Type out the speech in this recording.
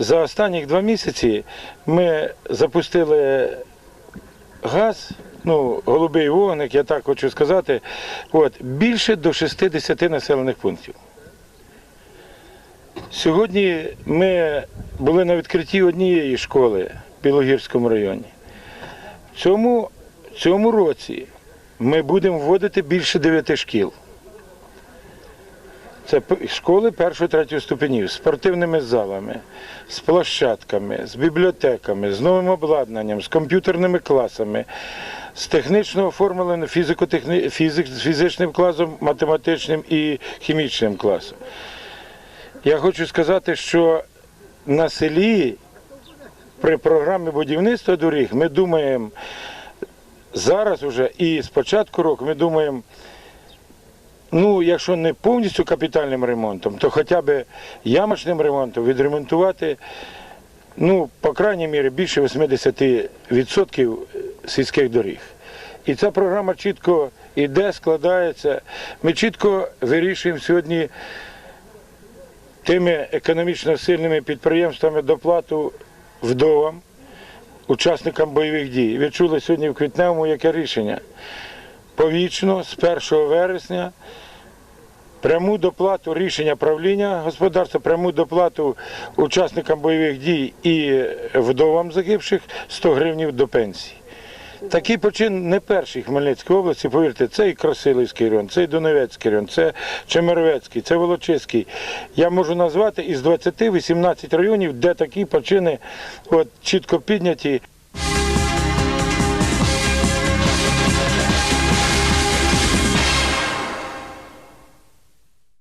За останні два місяці ми запустили газ, ну, голубий вогник, я так хочу сказати, от, більше до 60 населених пунктів. Сьогодні ми були на відкритті однієї школи в Білогірському районі. В цьому, цьому році ми будемо вводити більше 9 шкіл. Це школи першого третього ступенів з спортивними залами, з площадками, з бібліотеками, з новим обладнанням, з комп'ютерними класами, з технічно оформленим фізико-техні- фізик, фізичним класом, математичним і хімічним класом. Я хочу сказати, що на селі при програмі будівництва доріг ми думаємо зараз уже і з початку року ми думаємо. Ну, якщо не повністю капітальним ремонтом, то хоча б ямочним ремонтом відремонтувати, ну, по крайній мірі, більше 80% сільських доріг. І ця програма чітко йде, складається. Ми чітко вирішуємо сьогодні тими економічно сильними підприємствами доплату вдовам, учасникам бойових дій. Ви чули сьогодні в Квітневому яке рішення? Повічно з 1 вересня пряму доплату рішення правління господарства, пряму доплату учасникам бойових дій і вдовам загибших 100 гривнів до пенсії. Такий почин не перший в Хмельницькій області, повірте, це і Красилівський район, це і Донецький район, це Чемеровецький, це Волочиський. Я можу назвати із 20-18 районів, де такі почини от, чітко підняті.